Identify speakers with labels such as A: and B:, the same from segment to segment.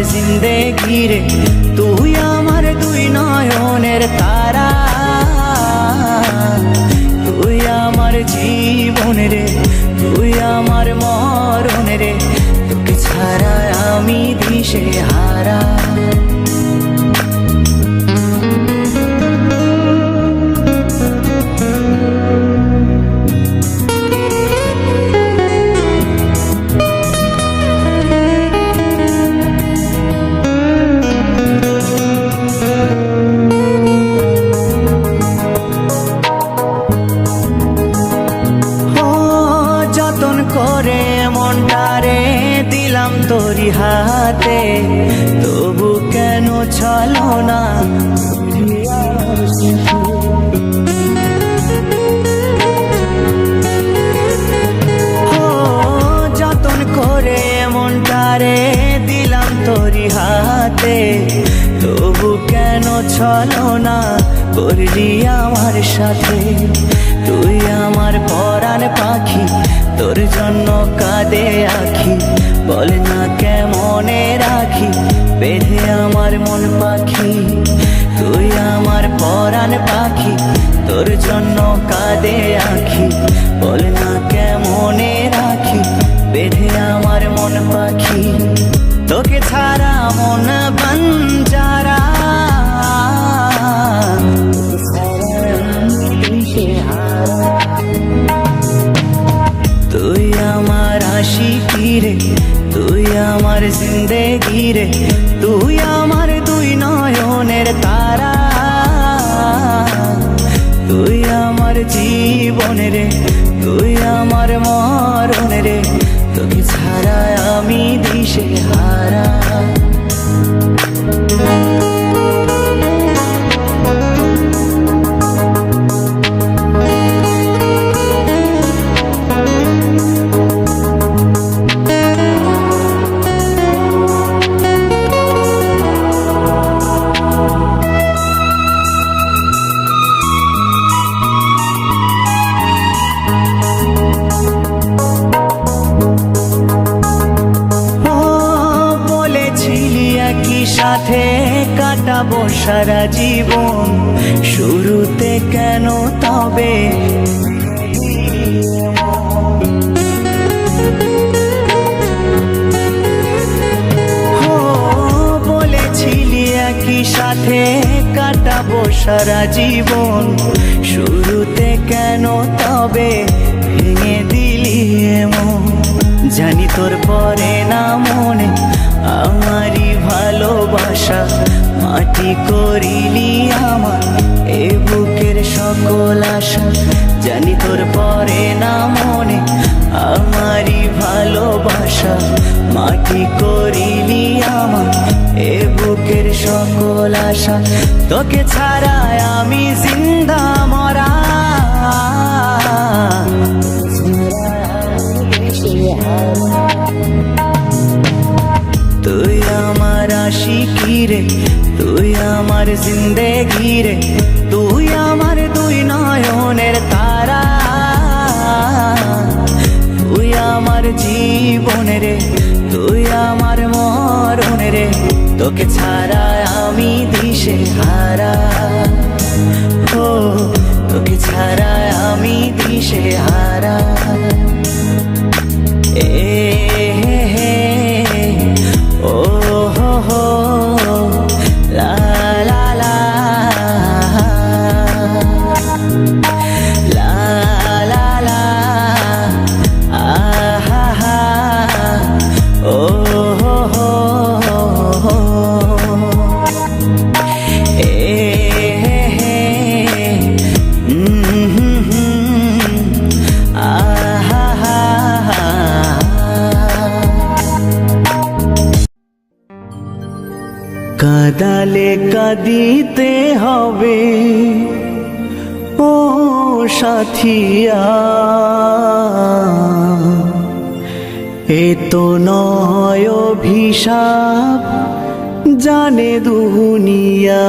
A: আমার জিন্দেগি রে তুই হাতে তবু কেন চলো না কেন চলো না করলি আমার সাথে। তুই আমার পরাণ পাখি, তোর জন্য কাঁদে আখি। বল না কেমনে রাখি, বেঁধে আমার মন পাখি। তুই আমার পরাণ পাখি, তোর জন্য কাঁদে আখি। বল না কেমনে রাখি, বেঁধে আমার মন পাখি। তোকে ছাড়া মন বঞ্জারা তুই আমার জিন্দেগি তুই আমার দুই নয়নের তারা। তুই আমার জীবনের রে, তুই আমার মরণের রে, তোকে ছাড়া আমি দিশে হারা সারা জীবন, শুরুতে কেন তবে? বলেছিলি একই সাথে কাটাবো সারা জীবন, শুরুতে কেন তবে? ভেঙে দিলি এমন, জানি তোর পরে না মনে, আমারই ভালোবাসা। মাটি করিলি আমার, এ বুকের সকল আশা। জানি তোর পরে না মনে, আমারই ভালোবাসা। মাটি করিলি আমার, এ বুকের সকল আশা। তোকে ছাড়া আমি জিন্দা মরা। তুই আমার আশিকি রে তুই আমার জিন্দেগি রে, তুই আমার দুই নয়নের তারা। তুই আমার জীবন রে, তুই আমার মরণ রে, তোকে ছাড়া আমি দিশে হারা। ও, তোকে ছাড়া আমি দিশে হারা। এ কাদালে কাদিতে হবে। ও সাথিয়া এ তো নয় অভিশাপ জানে দুনিয়া।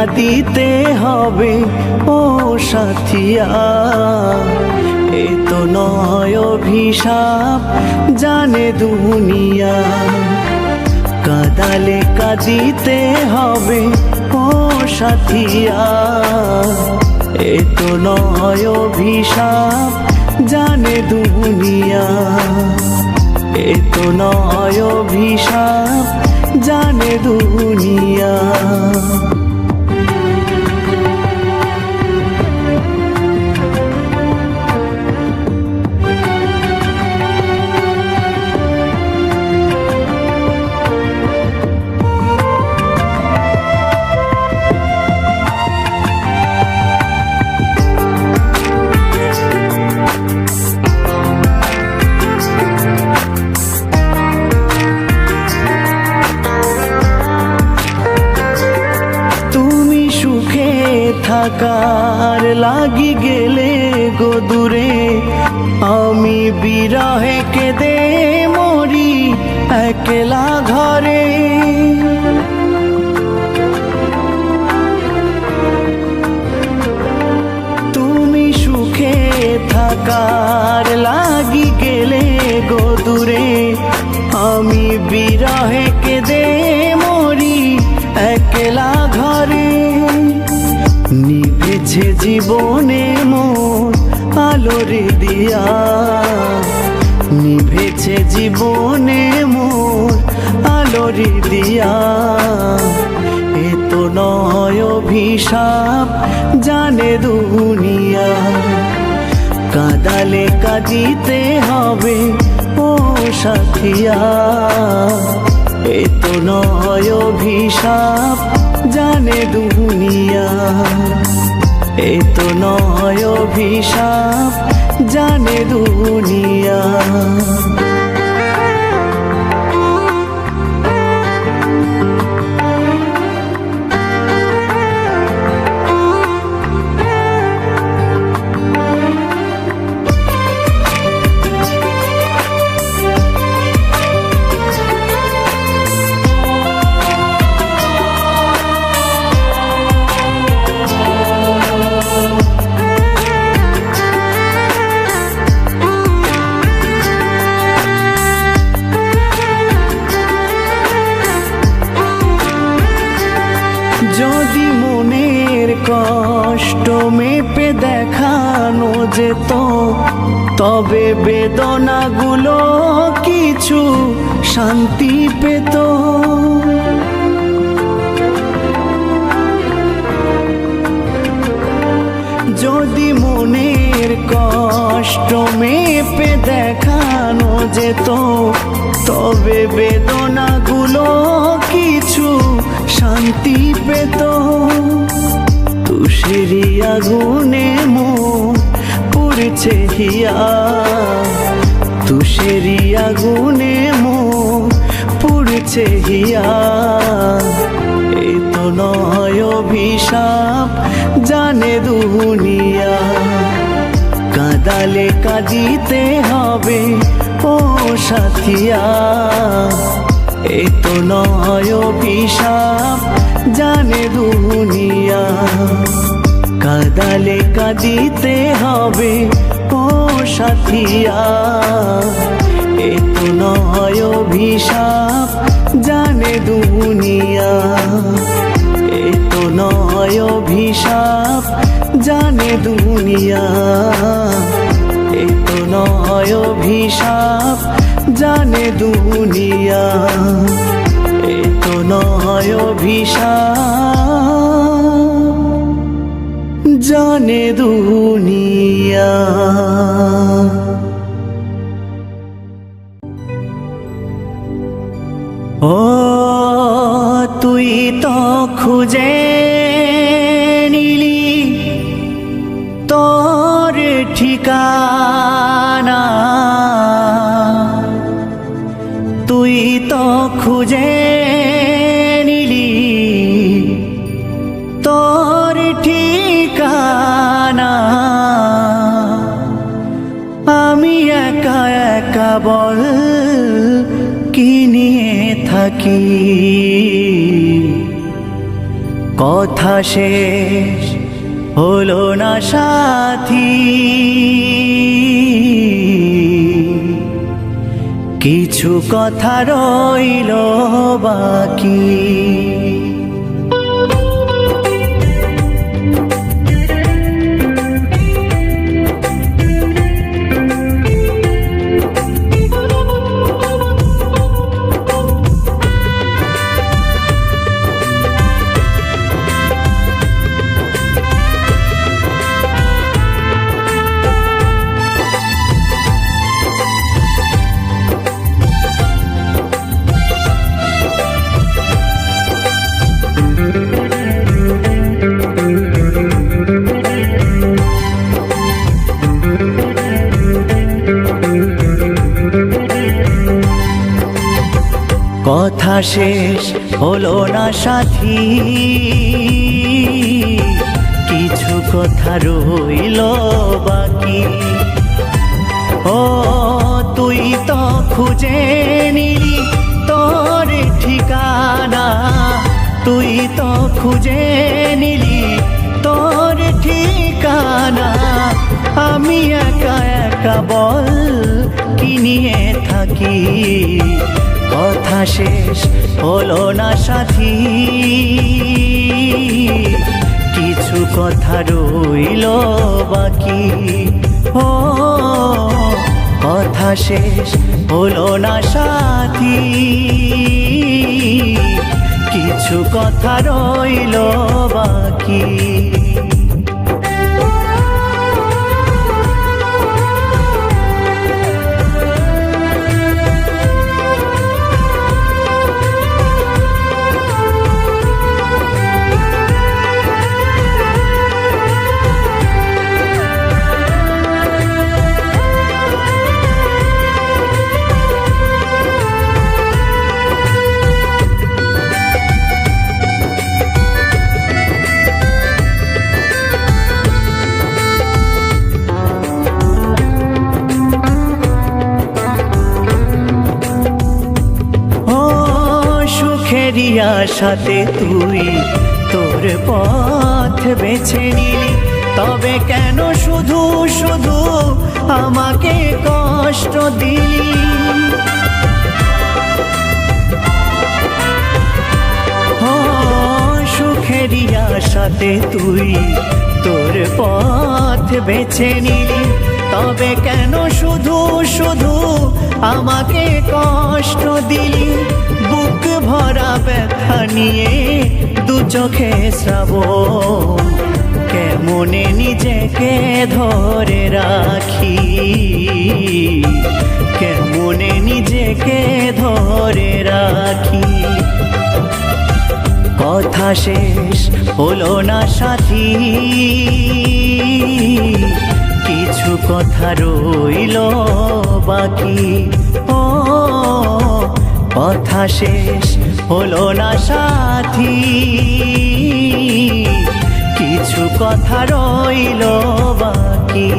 A: কাঁদিতে হবে, ও সাথিয়া। এ তো নয় অভিশাপ, জানে দুনিয়া। কাদালে কাঁদিতে হবে, ও সাথিয়া। এ তো নয় অভিশাপ, জানে দুনিয়া। এ তো নয় অভিশাপ, জানে দুনিয়া। থাকার লাগি গেলে গো দূরে। আমি বিরহে কেঁদে মরি একলা ঘরে। নিভেছে জীবনে মোর আলোরে দিয়া। নিভেছে জীবনে মোর আলোরে দিয়া। এ তো নয় অভিশাপ, জানে দুনিয়া। কাদালে কাজিতে হবে, ও সাথিয়া। এ তো নয় অভিশাপ, জানে দুনিয়া। এ তো নয় অভিশাপ, জানে দুনিয়া। যেত, তবে বেদনাগুলো কিছু শান্তি পেত। যদি মনের কষ্ট মেপে দেখানো যেত, তবে বেদনাগুলো কিছু শান্তি পেত। তুষেরি আগুনে মন পুড়ছে হিয়া। তুষেরি আগুনে মন পুড়ছে হিয়া। এই তো নয় অভিশাপ, জানে দুনিয়া। কাদালে কাঁদিতে হবে ও সাথিয়া। এ তো নয় অভিশাপ, জানে দুনিয়া। কালে কাঁদিতে হবে ও সাথিয়া। এ তো নয় অভিশাপ, জানে দুনিয়া। এ তো নয় অভিশাপ, জানে দুনিয়া। এ তো নয় অভিশাপ, জানে দুনিয়া। এ তো নয় অভিশাপ। জানে দুনিয়া। কথা শেষ হলো না সাথী। কিছু কথা রইল বাকি। শেষ হলো না সাথী। কিছু কথা রইল বাকি। ও, তুই তো খুঁজে নিলি তোর ঠিকানা। তুই তো খুঁজে নিলি তোর ঠিকানা। আমি একা একা বল কি নিয়ে থাকি। কথা শেষ হলো না সাথী। কিছু কথা রইল বাকি। ও, কথা শেষ হলো না সাথী। কিছু কথা রইল বাকি। আশাতে তুই তোর পথ বেছে নিলি। তবে কেন শুধু শুধু আমাকে কষ্ট দিলি? সুখেরই আশাতে তুই তোর পথ বেছে নিলি। তবে কেন শুধু শুধু আমাকে কষ্ট দিলি? বুক ভরা ব্যথা নিয়ে দু চোখে শ্রাবণ। কেমনে নিজেকে ধরে রাখি? কেমনে নিজেকে ধরে রাখি? কথা শেষ হলো না সাথী। কিছু কথা রইল বাকি। ও কথা শেষ হলো না সাথী। কিছু কথা রইল বাকি।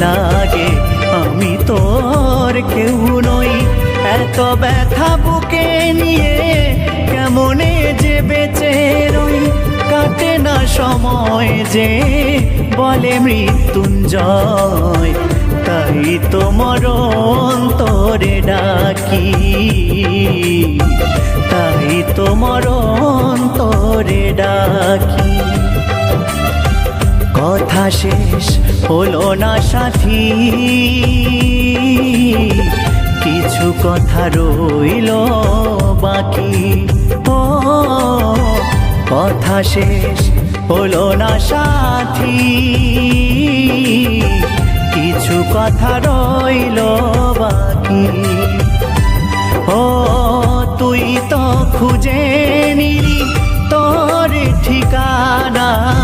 A: লাগে। আমি তোর কেউ নই। এত ব্যথা বুকে নিয়ে কেমনে যে বেঁচে রই? কাটে না সময় যে বলে মৃত্যুঞ্জয়। তাই তোমার মরণ তোরে ডাকি। তাই তোমার মরণ তোরে ডাকি। কথা শেষ হলো না সাথী। কিছু কথা রইল বাকি। ও, কথা শেষ হলো না সাথী। কিছু কথা রইল বাকি। ও, তুই তো খুঁজে নিলি তোর ঠিকানা।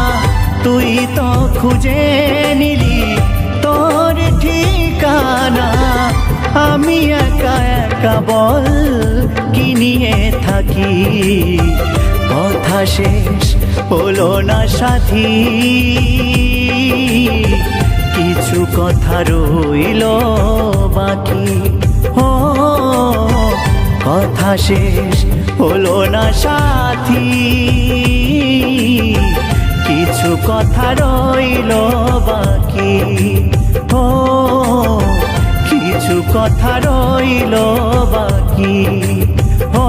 A: খুঁজে নিলি তোর ঠিকানা। আমি একা একা বল কি নিয়ে থাকি? কথা শেষ হলো না সাথী। কিছু কথা রইল বাকি। ও, কথা শেষ হলো না সাথী। কিছু কথা রইল বাকি। ও, কিছু কথা রইল বাকি। ও,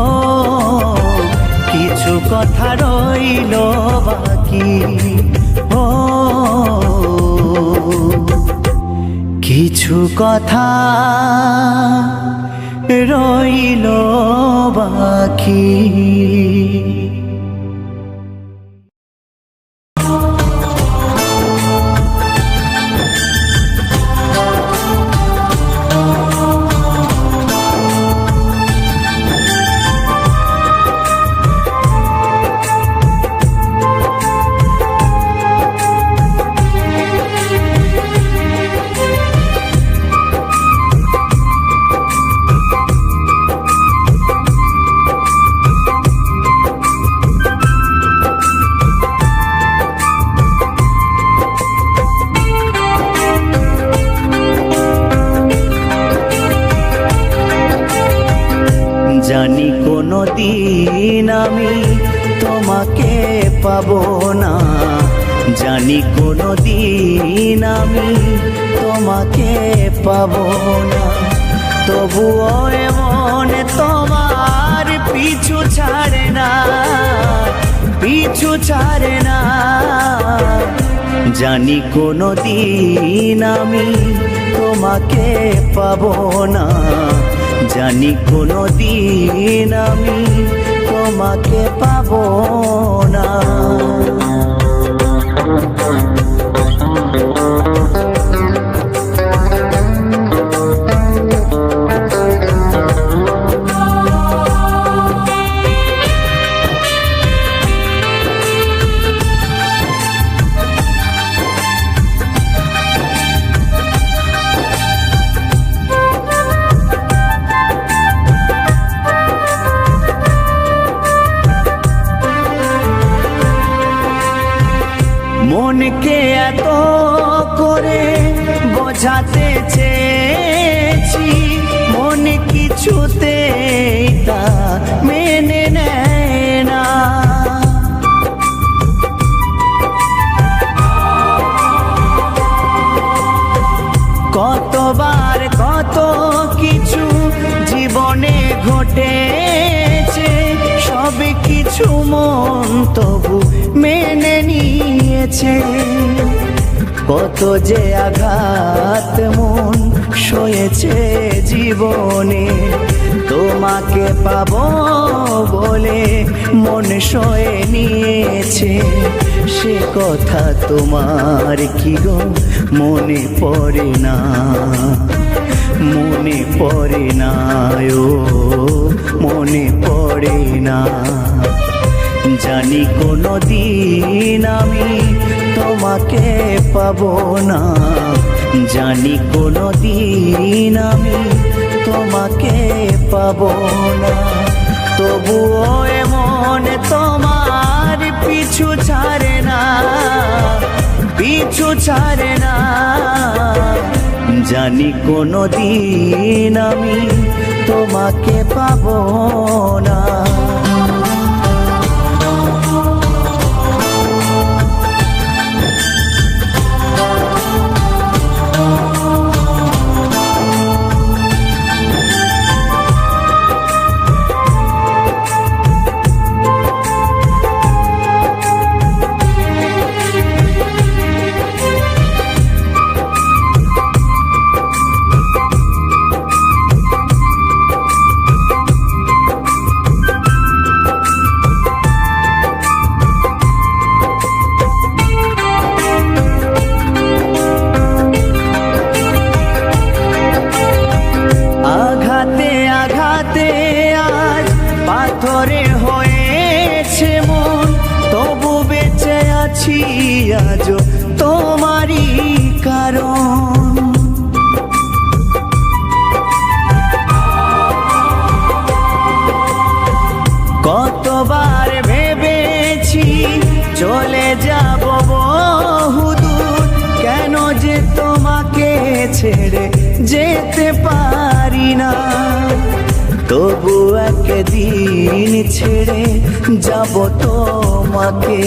A: কিছু কথা রইল বাকি। ও, কিছু কথা রইল বাকি। কোনো দিন আমি তোমাকে পাব না। জানি কোনো দিন আমি তোমাকে পাব না। নিয়েছে কত যে আঘাত মন সয়েছে জীবনে, তোমাকে পাব বলে মন সয়ে নিয়েছে। সে কথা তোমার কি গো? মনে পড়ে না, মনে পড়ে না ও, মনে পড়ে না। জানি কোনো দিন আমি তোমাকে পাব না। জানি কোনো দিন আমি তোমাকে পাব না। তবুও এমন তোমার পিছু ছাড়ে না, পিছু ছাড়ে না। জানি কোনো দিন আমি তোমাকে পাব না। একদিন ছেড়ে যাব তোমাকে।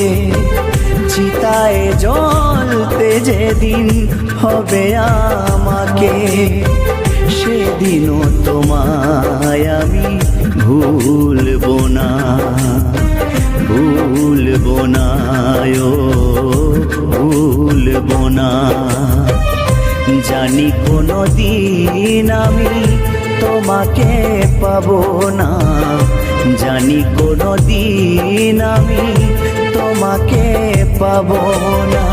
A: চিতায় জ্বলতে যেদিন হবে আমাকে, সেদিনও তোমায় আমি ভুলবো না ভুলবো না ভুলবো না। জানি কোনো দিন আমি তোমাকে পাবো না। জানি কোনো দিন আমি তোমাকে পাবো না।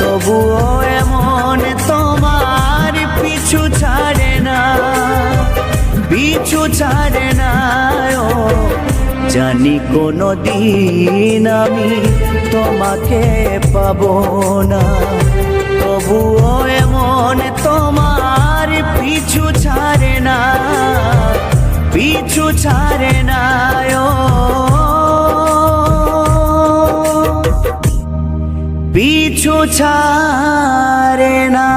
A: তবুও এমন তোমার পিছু ছাড়ে না, পিছু ছাড়ে না, ও। জানি কোনো দিন আমি তোমাকে পাবো না। তবুও এমন তোমার পিছু ছাড়ে না পিছু ছাড়ে না ও। পিছু ছাড়ে না।